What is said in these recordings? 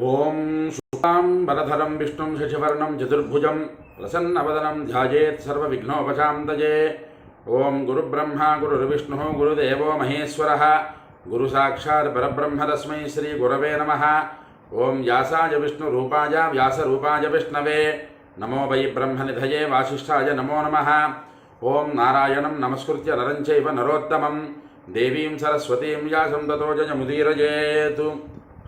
ఓం శుక్లాం బలధరం విష్ణుం శశివర్ణం చతుర్భుజం ప్రసన్నవదనం ధ్యాయేత్ సర్వవిఘ్నోపశాంతయే ఓం గురుబ్రహ్మ గురుర్విష్ణు గురుదేవో మహేశ్వర. గురు సాక్షాత్ పరబ్రహ్మ తస్మై శ్రీ గురవే నమ. ఓం వ్యాసాయ విష్ణు రూపాయ వ్యాస రూపాయ విష్ణవే. నమో వై బ్రహ్మనిధయే వాసిష్ఠాయ నమో నమ. ఓం నారాయణం నమస్కృత్య నరంచైవ నరోత్తమం. దేవీం సరస్వతీం వ్యాసం తతో జయముదీరజేతు.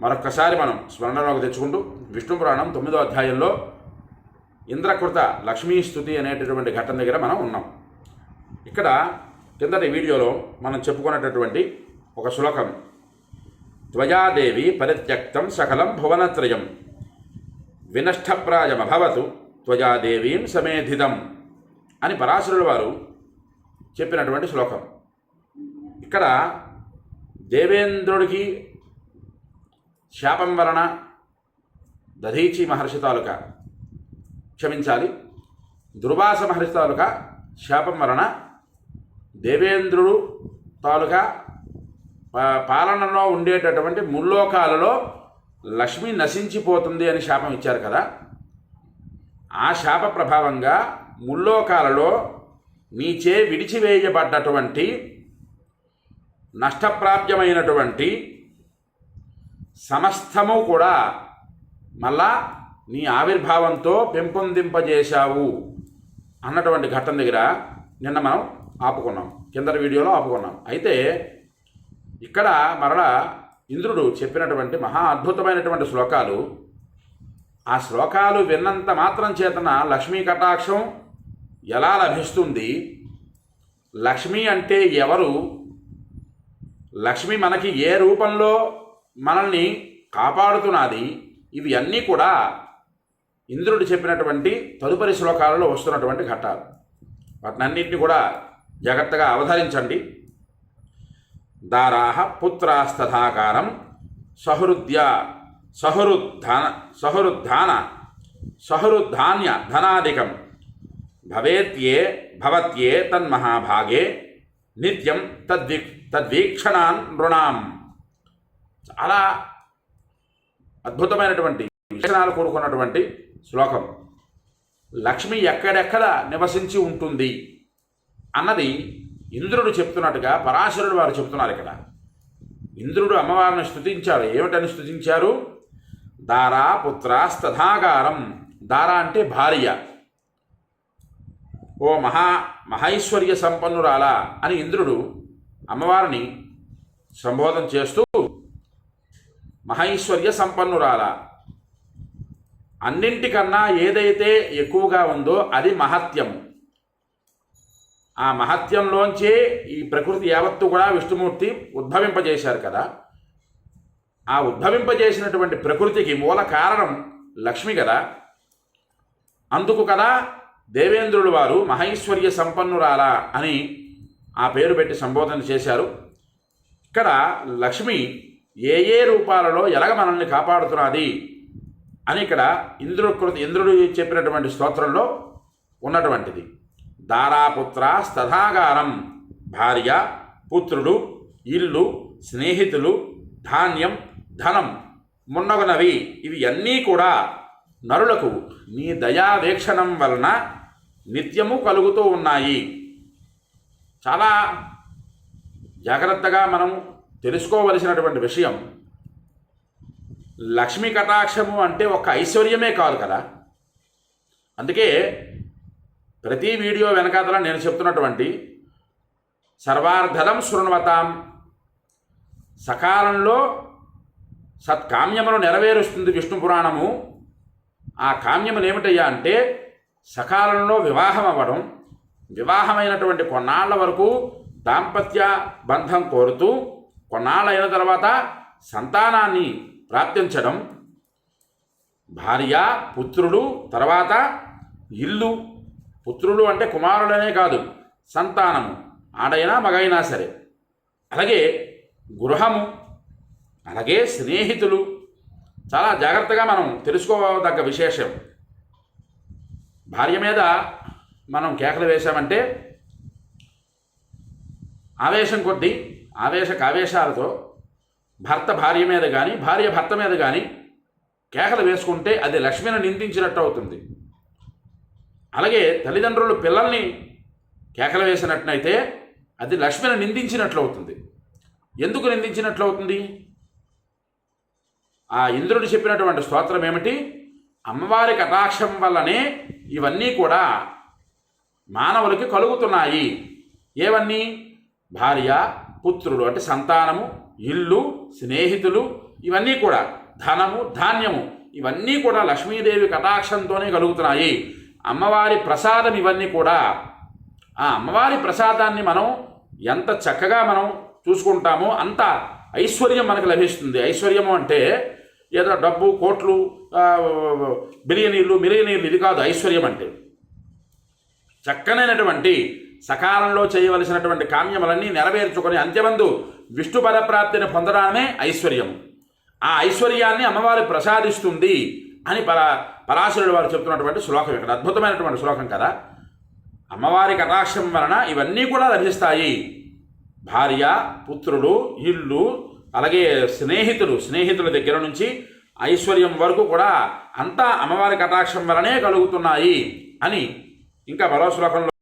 మరొక్కసారి మనం స్మరణలోకి తెచ్చుకుంటూ విష్ణు పురాణం తొమ్మిదో అధ్యాయంలో ఇంద్రకృత లక్ష్మీ స్థుతి అనేటటువంటి ఘట్టం దగ్గర మనం ఉన్నాం. ఇక్కడ కిందటి వీడియోలో మనం చెప్పుకున్నటటువంటి ఒక శ్లోకం. త్వయాదేవి పరిత్యక్తం సకలం భువనత్రయం. వినష్టప్రాయమభవతు త్వయాదేవీం సమేధితం అని పరాశరుల వారు చెప్పినటువంటి శ్లోకం. ఇక్కడ దేవేంద్రుడికి శాపం వలన దధీచి మహర్షి తాలూక క్షమించాలి. దుర్వాస మహర్షి తాలూక శాపం వలన దేవేంద్రుడు తాలూకా పాలనలో ఉండేటటువంటి ముల్లోకాలలో లక్ష్మి నశించిపోతుంది అని శాపం ఇచ్చారు కదా. ఆ శాప ప్రభావంగా ముల్లోకాలలో నీచే విడిచివేయబడ్డటువంటి నష్టప్రాప్యమైనటువంటి సమస్తము కూడా మళ్ళా నీ ఆవిర్భావంతో పెంపొందింపజేశావు అన్నటువంటి ఘట్టం దగ్గర నిన్న మనం ఆపుకున్నాం. కిందటి వీడియోలో ఆపుకున్నాం. అయితే ఇక్కడ మరలా ఇంద్రుడు చెప్పినటువంటి మహా అద్భుతమైనటువంటి శ్లోకాలు. ఆ శ్లోకాలు విన్నంత మాత్రం చేతన లక్ష్మీ కటాక్షం ఎలా లభిస్తుంది? లక్ష్మి అంటే ఎవరు? లక్ష్మి మనకి ఏ రూపంలో మనల్ని కాపాడుతున్నది ఇవి అన్నీ కూడా ఇంద్రుడు చెప్పినటువంటి తదుపరి శ్లోకాలలో వస్తున్నటువంటి ఘట్టాలు. వాటినన్నింటినీ కూడా జాగ్రత్తగా అవధరించండి. దారాహ పుత్రాస్తథాకారం సహృద్య సహృద్ధాన సహృద్ధాన సహృద్ధాన్య ధనాధికం భవేత్యే భవత్యే తన్మహాభాగే నిత్యం తద్వి తద్వీక్షణాన్ నృణాం. చాలా అద్భుతమైనటువంటి వీక్షణాలు కూడుకున్నటువంటి శ్లోకం. లక్ష్మి ఎక్కడెక్కడ నివసించి ఉంటుంది అన్నది ఇంద్రుడు చెప్తున్నట్టుగా పరాశరుడు వారు చెప్తున్నారు ఇక్కడ. ఇంద్రుడు అమ్మవారిని స్తుతించారు ఏమిటని స్తుతించారు? దారా పుత్రాస్తథాగారం. దారా అంటే భార్య. ఓ మహా మహైశ్వర్య సంపన్నురాలా అని ఇంద్రుడు అమ్మవారిని సంబోధన చేస్తూ మహైశ్వర్య సంపన్నురాల. అన్నింటికన్నా ఏదైతే ఎక్కువగా ఉందో అది మహత్యం. ఆ మహత్యంలోంచే ఈ ప్రకృతి యావత్తు కూడా విష్ణుమూర్తి ఉద్భవింపజేశారు కదా. ఆ ఉద్భవింపజేసినటువంటి ప్రకృతికి మూల కారణం లక్ష్మి కదా. అందుకు కదా దేవేంద్రుడు వారు మహైశ్వర్య సంపన్నురాలా అని ఆ పేరు పెట్టి సంబోధన చేశారు. ఇక్కడ లక్ష్మి ఏ ఏ రూపాలలో ఎలాగ మనల్ని కాపాడుతున్నది అని ఇక్కడ ఇంద్రుడు ఇంద్రుడు చెప్పినటువంటి స్తోత్రంలో ఉన్నటువంటిది. దారాపుత్ర స్తథాగారం భార్య పుత్రుడు ఇల్లు స్నేహితులు ధాన్యం ధనం మున్నగునవి ఇవి అన్నీ కూడా నరులకు నీ దయావేక్షణం వలన నిత్యము కలుగుతూ ఉన్నాయి. చాలా జాగ్రత్తగా మనం తెలుసుకోవలసినటువంటి విషయం లక్ష్మీ కటాక్షము అంటే ఒక ఐశ్వర్యమే కాదు కదా. అందుకే ప్రతి వీడియో వెనకాతల నేను చెప్తున్నటువంటి సర్వార్థదం శృణ్వతాం. సకాలంలో సత్కామ్యమును నెరవేరుస్తుంది విష్ణు పురాణము ఆ కామ్యములు ఏమిటయ్యా అంటే సకాలంలో వివాహం అవ్వడం వివాహమైనటువంటి కొన్నాళ్ళ వరకు దాంపత్య బంధం కోరుతూ కొన్నాళ్ళైన తర్వాత సంతానాన్ని ప్రాప్తించడం భార్య పుత్రుడు తర్వాత ఇల్లు. పుత్రుడు అంటే కుమారుడనే కాదు సంతానము. ఆడైనా మగైనా సరే. అలాగే గృహము అలాగే స్నేహితులు. చాలా జాగ్రత్తగా మనం తెలుసుకోదగ్గ విశేషం. భార్య మీద మనం కేకలు వేశామంటే ఆవేశం కొద్దీ ఆవేశ కావేశాలతో భర్త భార్య మీద కానీ భార్య భర్త మీద కానీ కేకలు వేసుకుంటే అది లక్ష్మిని నిందించినట్టు అవుతుంది. అలాగే తల్లిదండ్రులు పిల్లల్ని కేకలు వేసినట్లయితే అది లక్ష్మిని నిందించినట్లు అవుతుంది. ఎందుకు నిందించినట్లు అవుతుంది? ఆ ఇంద్రుడు చెప్పినటువంటి స్తోత్రం ఏమిటి? అమ్మవారి కటాక్షం వల్లనే ఇవన్నీ కూడా మానవులకి కలుగుతున్నాయి. ఏవన్నీ? భార్య పుత్రులు అంటే సంతానము ఇల్లు స్నేహితులు ఇవన్నీ కూడా ధనము ధాన్యము ఇవన్నీ కూడా లక్ష్మీదేవి కటాక్షంతోనే కలుగుతున్నాయి. అమ్మవారి ప్రసాదం ఇవన్నీ కూడా ఆ అమ్మవారి ప్రసాదాన్ని మనం ఎంత చక్కగా మనం చూసుకుంటామో అంత ఐశ్వర్యం మనకు లభిస్తుంది. ఐశ్వర్యము అంటే ఏదో డబ్బు కోట్లు ఆ, బిలియనీర్లు మిలియనీర్లు ఇది కాదు ఐశ్వర్యం అంటే. చక్కనైనటువంటి సకాలంలో చేయవలసినటువంటి కామ్యములన్నీ నెరవేర్చుకొని అంత్యమందు విష్ణు పరప్రాప్తిని పొందడమే ఐశ్వర్యం ఆ ఐశ్వర్యాన్ని అమ్మవారు ప్రసాదిస్తుంది అని పరా పరాశరుడు వారు చెప్తున్నటువంటి శ్లోకం ఇక్కడ. అద్భుతమైనటువంటి శ్లోకం కదా. అమ్మవారి కటాక్షం వలన ఇవన్నీ కూడా లభిస్తాయి. భార్య పుత్రుడు ఇల్లు అలాగే స్నేహితులు స్నేహితుల దగ్గర నుంచి ఐశ్వర్యం వరకు కూడా అంతా అమ్మవారి కటాక్షం వలనే కలుగుతున్నాయి అని ఇంకా మరో శ్లోకంలో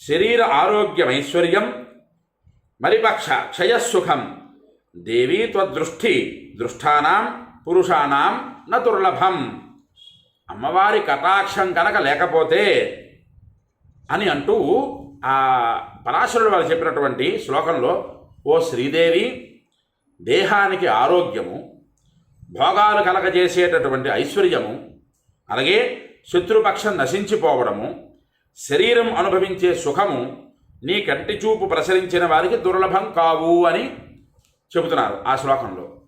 శరీర ఆరోగ్యం ఐశ్వర్యం మరిపక్ష క్షయసుఖం దేవీ త్వదృష్టి దృష్టానాం పురుషానాం న దుర్లభం. అమ్మవారి కటాక్షం కనుక లేకపోతే అని అంటూ ఆ పరాశరుడు వారు చెప్పినటువంటి శ్లోకంలో ఓ శ్రీదేవి దేహానికి ఆరోగ్యము భోగాలు కలగజేసేటటువంటి ఐశ్వర్యము అలాగే శత్రుపక్షం నశించిపోవడము శరీరం అనుభవించే సుఖము నీ కంటి చూపు ప్రసరించిన వారికి దుర్లభం కావు అని చెబుతున్నారు ఆ శ్లోకంలో.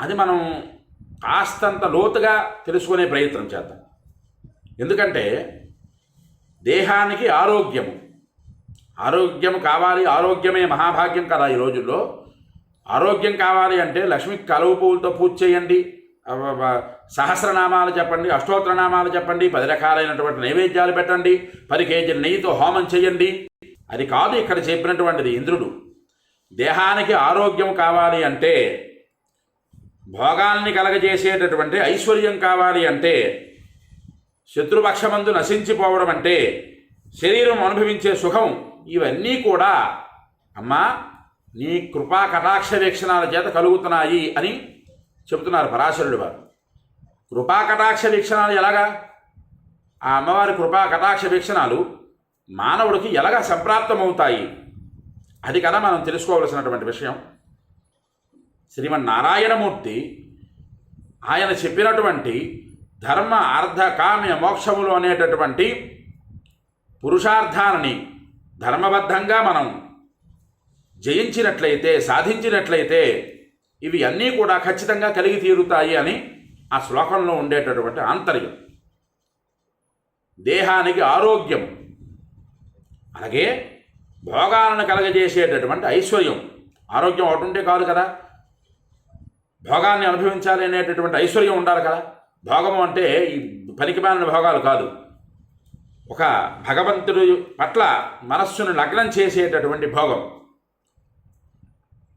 అది మనం కాస్తంత లోతుగా తెలుసుకునే ప్రయత్నం చేద్దాం. ఎందుకంటే దేహానికి ఆరోగ్యము. ఆరోగ్యం కావాలి ఆరోగ్యమే మహాభాగ్యం కదా ఈ రోజుల్లో. ఆరోగ్యం కావాలి అంటే లక్ష్మి కలువు పువ్వులతో పూజ చేయండి. సహస్రనామాలు చెప్పండి అష్టోత్తరనామాలు చెప్పండి పది రకాలైనటువంటి నైవేద్యాలు పెట్టండి పది కేజీల నెయ్యితో హోమం చేయండి. అది కాదు ఇక్కడ చెప్పినటువంటిది ఇంద్రుడు. దేహానికి ఆరోగ్యం కావాలి అంటే భోగాల్ని కలగజేసేటటువంటి ఐశ్వర్యం కావాలి అంటే శత్రుపక్షమందు నశించిపోవడం అంటే శరీరం అనుభవించే సుఖం ఇవన్నీ కూడా అమ్మా నీ కృపా కటాక్ష వీక్షణాల చేత కలుగుతున్నాయి అని చెబుతున్నారు పరాశరుడు వారు. కృపా కటాక్ష వీక్షణాలు ఎలాగా? ఆ అమ్మవారి కృపా కటాక్ష వీక్షణాలు మానవుడికి ఎలాగ సంప్రాప్తమవుతాయి? అది కదా మనం తెలుసుకోవలసినటువంటి విషయం. శ్రీమన్నారాయణమూర్తి ఆయన చెప్పినటువంటి ధర్మ అర్ధ కామ్య మోక్షములు అనేటటువంటి పురుషార్థాలని ధర్మబద్ధంగా మనం జయించినట్లయితే సాధించినట్లయితే ఇవి అన్నీ కూడా ఖచ్చితంగా కలిగి తీరుతాయి అని ఆ శ్లోకంలో ఉండేటటువంటి ఆంతర్యం. దేహానికి ఆరోగ్యం. అలాగే భోగాలను కలగజేసేటటువంటి ఐశ్వర్యం. ఆరోగ్యం ఒకటి ఉంటే కాదు కదా. భోగాన్ని అనుభవించాలి అనేటటువంటి ఐశ్వర్యం ఉండాలి కదా. భోగము అంటే ఈ పనికిమాలిన భోగాలు కాదు. ఒక భగవంతుడు పట్ల మనస్సును లగ్నం చేసేటటువంటి భోగం.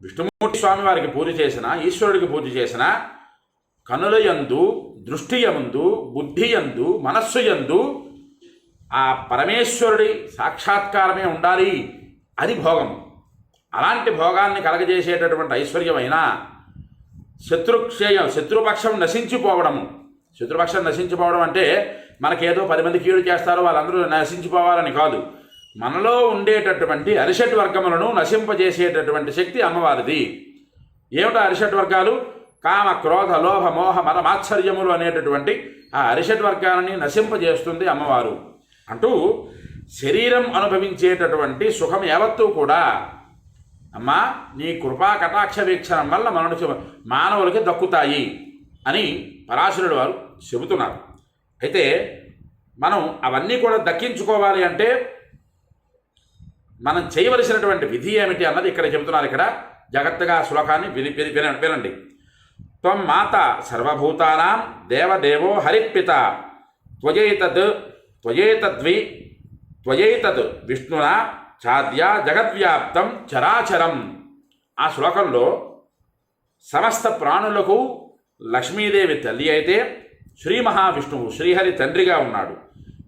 విష్ణుమూర్తి స్వామి వారికి పూజ చేసిన ఈశ్వరుడికి పూజ చేసిన కనుల యందు దృష్టి యందు బుద్ధి యందు మనస్సు యందు ఆ పరమేశ్వరుడి సాక్షాత్కారమే ఉండాలి అది భోగం. అలాంటి భోగాన్ని కలగజేసేటటువంటి ఐశ్వర్యమైన శత్రుక్షేయం శత్రుపక్షం నశించిపోవడము. శత్రుపక్షం నశించిపోవడం అంటే మనకేదో పది మంది కీడు చేస్తారో వాళ్ళందరూ నశించిపోవాలని కాదు. మనలో ఉండేటటువంటి అరిషట్ వర్గములను నశింపజేసేటటువంటి శక్తి అమ్మవారిది. ఏమిటో అరిషట్ వర్గాలు? కామ క్రోధ లోభ మోహ మరమాత్సర్యములు అనేటటువంటి ఆ అరిషట్ వర్గాలని నశింపజేస్తుంది అమ్మవారు. అంటూ శరీరం అనుభవించేటటువంటి సుఖం యావత్తూ కూడా అమ్మా నీ కృపా కటాక్ష వీక్షణం వల్ల మనుషు మానవులకి దక్కుతాయి అని పరాశరుడు వారు చెబుతున్నారు. అయితే మనం అవన్నీ కూడా దక్కించుకోవాలి అంటే మనం చేయవలసినటువంటి విధి ఏమిటి అన్నది ఇక్కడ చెబుతున్నారు. ఇక్కడ జాగ్రత్తగా శ్లోకాన్ని విని విని- వినండి. త్వం మాత సర్వభూతానాం దేవదేవో హరిపిత త్వయేతద్ త్వయేతద్వి త్వయేతద్ విష్ణున చాద్య జగద్వ్యాప్తం చరాచరం. ఆ శ్లోకంలో సమస్త ప్రాణులకు లక్ష్మీదేవి తల్లి అయితే శ్రీ మహావిష్ణువు శ్రీహరి తండ్రిగా ఉన్నాడు.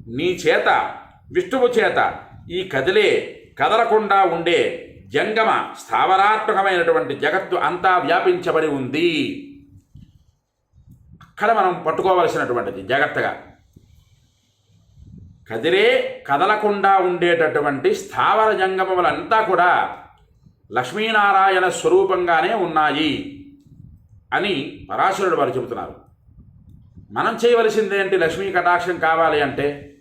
నీ చేత విష్ణువు చేత ఈ కదిలే కదలకుండా ఉండే జంగమ స్థావరాత్మకమైనటువంటి జగత్తు అంతా వ్యాపించబడి ఉంది. అక్కడ మనం పట్టుకోవలసినటువంటిది జాగ్రత్తగా కదిలే కదలకుండా ఉండేటటువంటి స్థావర జంగమములంతా కూడా లక్ష్మీనారాయణ స్వరూపంగానే ఉన్నాయి అని పరాశరుడు వారు చెబుతున్నారు. మనం చేయవలసిందేంటి లక్ష్మీ కటాక్షం కావాలి అంటే?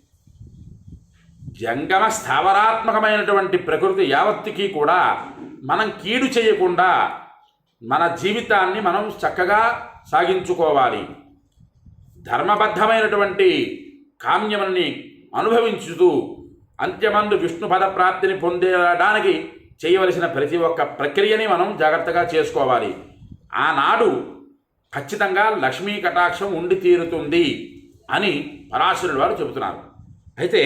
జంగమ స్థావరాత్మకమైనటువంటి ప్రకృతి యావత్తికి కూడా మనం కీడు చేయకుండా మన జీవితాన్ని మనం చక్కగా సాగించుకోవాలి. ధర్మబద్ధమైనటువంటి కామ్యముని అనుభవించుతూ అంత్యమందు విష్ణు ప్రాప్తిని పొందడానికి చేయవలసిన ప్రతి ఒక్క ప్రక్రియని మనం జాగ్రత్తగా చేసుకోవాలి. ఆనాడు ఖచ్చితంగా లక్ష్మీ కటాక్షం ఉండి తీరుతుంది అని పరాశరుడు వారు చెబుతున్నారు. అయితే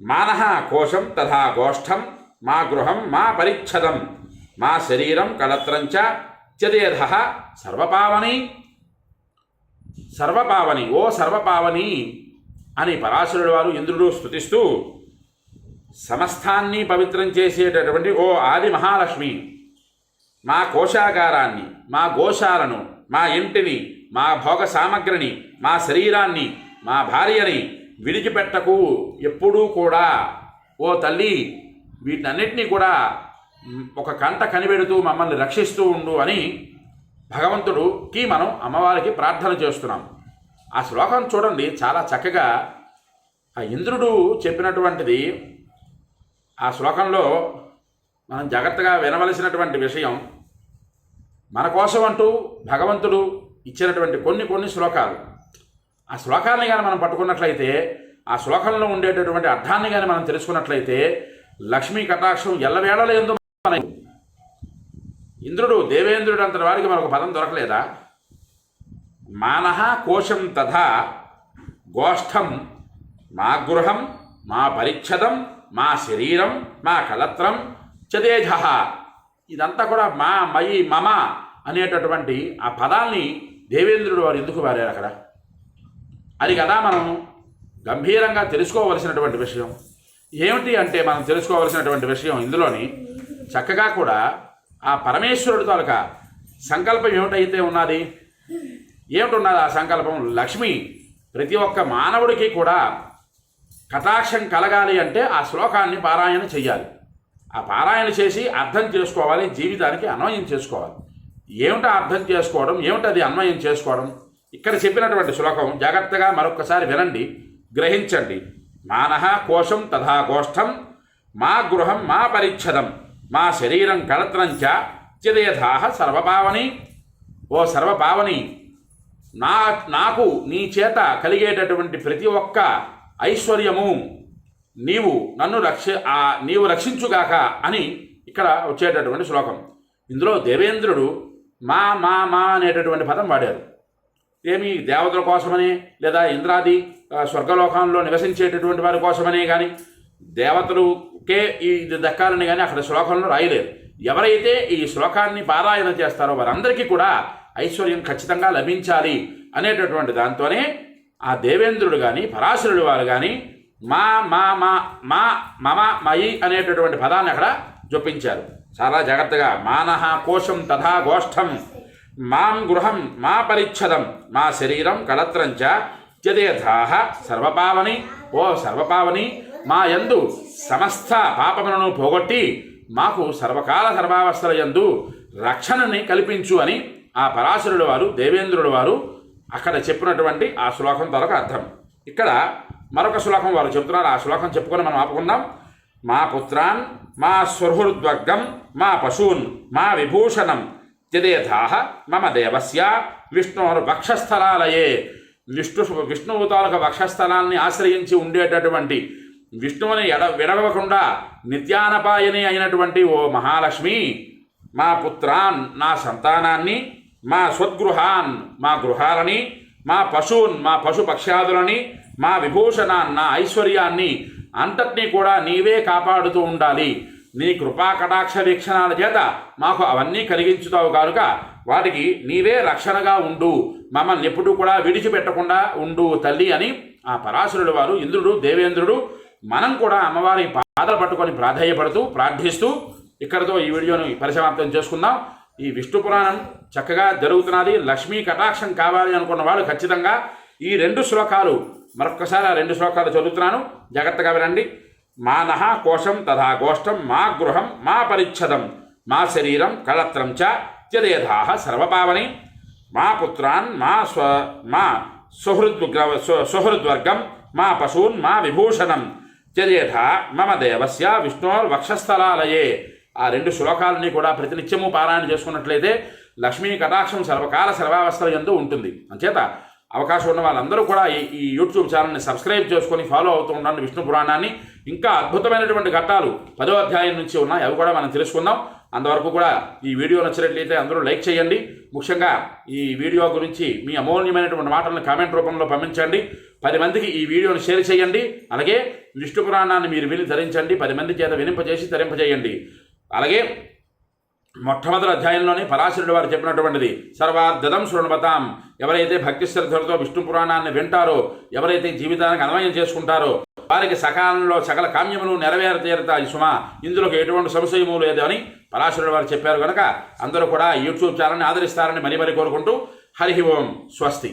మానః కోశం తథా గోష్ఠం మా గృహం మా పరిచ్ఛదం మా శరీరం కళత్రంచ త్యదేధ సర్వపావని. సర్వపావని ఓ సర్వపావని అని పరాశరుడు వారు ఇంద్రుడు స్తుతిస్తూ సమస్తాన్ని పవిత్రం చేసేటటువంటి ఓ ఆది మహాలక్ష్మి మా కోశాగారాన్ని మా గోశాలను మా ఇంటిని మా భోగ సామగ్రిని మా శరీరాన్ని మా భార్యని విడిచిపెట్టకు ఎప్పుడూ కూడా. ఓ తల్లి వీటన్నిటినీ కూడా ఒక కంట కనిపెడుతూ మమ్మల్ని రక్షిస్తూ ఉండు అని భగవంతుడుకి మనం అమ్మవారికి ప్రార్థన చేస్తున్నాం. ఆ శ్లోకం చూడండి చాలా చక్కగా ఆ ఇంద్రుడు చెప్పినటువంటిది. ఆ శ్లోకంలో మనం జాగ్రత్తగా వినవలసినటువంటి విషయం మన కోసం అంటూ భగవంతుడు ఇచ్చినటువంటి కొన్ని కొన్ని శ్లోకాలు. ఆ శ్లోకాన్ని కానీ మనం పట్టుకున్నట్లయితే ఆ శ్లోకంలో ఉండేటటువంటి అర్థాన్ని కానీ మనం తెలుసుకున్నట్లయితే లక్ష్మీ కటాక్షం ఎల్లవేళలో ఎందు మన ఇంద్రుడు దేవేంద్రుడు అంతటి వారికి మనకు పదం దొరకలేదా? మానః కోశం తథా గోష్ఠం మా గృహం మా పరిచ్ఛదం మా శరీరం మా కలత్రం చదేజ ఇదంతా కూడా మా మయి మమ అనేటటువంటి ఆ పదాల్ని దేవేంద్రుడు వారు ఎందుకు వారారు అక్కడ? అది కదా మనం గంభీరంగా తెలుసుకోవలసినటువంటి విషయం. ఏమిటి అంటే మనం తెలుసుకోవలసినటువంటి విషయం ఇందులోని చక్కగా కూడా ఆ పరమేశ్వరుడు తాలూకా సంకల్పం ఏమిటైతే ఉన్నది? ఏమిటి ఉన్నది ఆ సంకల్పం? లక్ష్మి ప్రతి ఒక్క మానవుడికి కూడా కటాక్షం కలగాలి అంటే ఆ శ్లోకాన్ని పారాయణ చేయాలి ఆ పారాయణ చేసి అర్థం చేసుకోవాలి జీవితానికి అన్వయం చేసుకోవాలి. ఏమిటో అర్థం చేసుకోవడం? ఏమిటది అన్వయం చేసుకోవడం? ఇక్కడ చెప్పినటువంటి శ్లోకం జాగ్రత్తగా మరొక్కసారి వినండి. గ్రహించండి. మానః కోశం తథా గోష్ఠం మా గృహం మా పరిచ్ఛదం మా శరీరం కళత్రంచ చిదయథాహ సర్వపావని. ఓ సర్వపావని నా నాకు నీ చేత కలిగేటటువంటి ప్రతి ఒక్క ఐశ్వర్యము నీవు నన్ను రక్ష ఆ నీవు రక్షించుగాక అని ఇక్కడ వచ్చేటటువంటి శ్లోకం. ఇందులో దేవేంద్రుడు మా మా మా అనేటటువంటి పదం వాడారు. ఏమి దేవతల కోసమని లేదా ఇంద్రాది స్వర్గలోకంలో నివసించేటటువంటి వారి కోసమనే కానీ దేవతలుకే ఈ ఇది దక్కాలని కానీ అక్కడ శ్లోకంలో రాయలేదు. ఎవరైతే ఈ శ్లోకాన్ని పారాయణ చేస్తారో వారందరికీ కూడా ఐశ్వర్యం ఖచ్చితంగా లభించాలి అనేటటువంటి దాంతోనే ఆ దేవేంద్రుడు కానీ పరాశరుడు వారు కానీ మా మా మా మా మమ మయి అనేటటువంటి పదాన్ని అక్కడ జొప్పించారు. చాలా జాగ్రత్తగా మానహ కోశం తథా గోష్ఠం మాం గృహం మా పరిచ్ఛదం మా శరీరం కళత్రంచ జదేధాహ సర్వపావని ఓ సర్వపావని మా యందు సమస్త పాపములను పోగొట్టి మాకు సర్వకాల సర్వావస్థల యందు రక్షణని కల్పించు అని ఆ పరాశరుడు వారు దేవేంద్రుడు వారు అక్కడ చెప్పినటువంటి ఆ శ్లోకం త్వరకు అర్థం. ఇక్కడ మరొక శ్లోకం వారు చెప్తున్నారు. ఆ శ్లోకం చెప్పుకొని మనం ఆపుకుందాం. మా పుత్రాన్ మా స్వహృద్వర్గం మా పశూన్ మా విభూషణం త్యదేథాహ మమ దేవస్య విష్ణోర్ వక్షస్థలాలయే విష్ణు విష్ణువు తాలూక వక్షస్థలాన్ని ఆశ్రయించి ఉండేటటువంటి విష్ణువుని ఎడ విడవకుండా నిత్యానపాయని అయినటువంటి ఓ మహాలక్ష్మి మా పుత్రాన్ నా సంతానాన్ని మా స్వద్గృహాన్ మా గృహాలని మా పశువున్ మా పశుపక్ష్యాదులని మా విభూషణాన్ నా ఐశ్వర్యాన్ని అంతటినీ కూడా నీవే కాపాడుతూ ఉండాలి. నీ కృపా కటాక్ష వీక్షణాల చేత మాకు అవన్నీ కలిగించుతావు కనుక వాటికి నీవే రక్షణగా ఉండు. మమ్మల్ని ఎప్పుడూ కూడా విడిచిపెట్టకుండా ఉండు తల్లి అని ఆ పరాశరుడు వారు ఇంద్రుడు దేవేంద్రుడు మనం కూడా అమ్మవారి పాదలు పట్టుకొని ప్రాధాన్యపడుతూ ప్రార్థిస్తూ ఇక్కడతో ఈ వీడియోని పరిసమాప్తం చేసుకుందాం. ఈ విష్ణు పురాణం చక్కగా జరుగుతున్నది. లక్ష్మీ కటాక్షం కావాలి అనుకున్న వాళ్ళు ఖచ్చితంగా ఈ రెండు శ్లోకాలు మరొక్కసారి ఆ రెండు శ్లోకాలు చదువుతున్నాను. జాగ్రత్తగా వినండి. మానః కోశం తథా గోష్టం మా గృహం మా పరిచ్ఛదం మా శరీరం కళత్రం చ త్యదేధాహ సర్వపావని. మా పుత్రాన్ మా స్వ మా సుహృద్గ్ర సుహృద్వర్గం మా పశూన్ మా విభూషణం. త్యజేథ మమ దేవస్య విష్ణోర్ వక్షస్థలాలయే ఆ రెండు శ్లోకాలని కూడా ప్రతినిత్యము పారాయణ చేసుకున్నట్లయితే లక్ష్మీ కటాక్షం సర్వకాల సర్వావస్థల ఎందు ఉంటుంది. అంచేత అవకాశం ఉన్న వాళ్ళందరూ కూడా ఈ యూట్యూబ్ ఛానల్ని సబ్స్క్రైబ్ చేసుకొని ఫాలో అవుతూ ఉండండి విష్ణు పురాణాన్ని. ఇంకా అద్భుతమైనటువంటి ఘట్టాలు పదో అధ్యాయం నుంచి ఉన్నాయి అవి కూడా మనం తెలుసుకుందాం. అంతవరకు కూడా ఈ వీడియో నచ్చినట్లయితే అందరూ లైక్ చేయండి. ముఖ్యంగా ఈ వీడియో గురించి మీ అమూల్యమైనటువంటి మాటలను కామెంట్ రూపంలో పంపించండి. పది మందికి ఈ వీడియోను షేర్ చేయండి. అలాగే విష్ణు పురాణాన్ని మీరు విని ధరించండి. పది మంది చేత వినింపజేసి ధరింపజేయండి. అలాగే మొట్టమొదటి అధ్యాయంలోనే పరాశరుడు వారు చెప్పినటువంటిది సర్వార్థదం శృణవతాం ఎవరైతే భక్తి శ్రద్ధలతో విష్ణు పురాణాన్ని వింటారో ఎవరైతే జీవితానికి అన్వయం చేసుకుంటారో వారికి సకాలంలో సకల కామ్యములు నెరవేరతీరుతాయి సుమా ఇందులో ఎటువంటి సంశయము లేదు అని పరాశరుడు వారు చెప్పారు కనుక అందరూ కూడా యూట్యూబ్ ఛానల్ని ఆదరిస్తారని మరీ మరీ కోరుకుంటూ హరి ఓం స్వస్తి.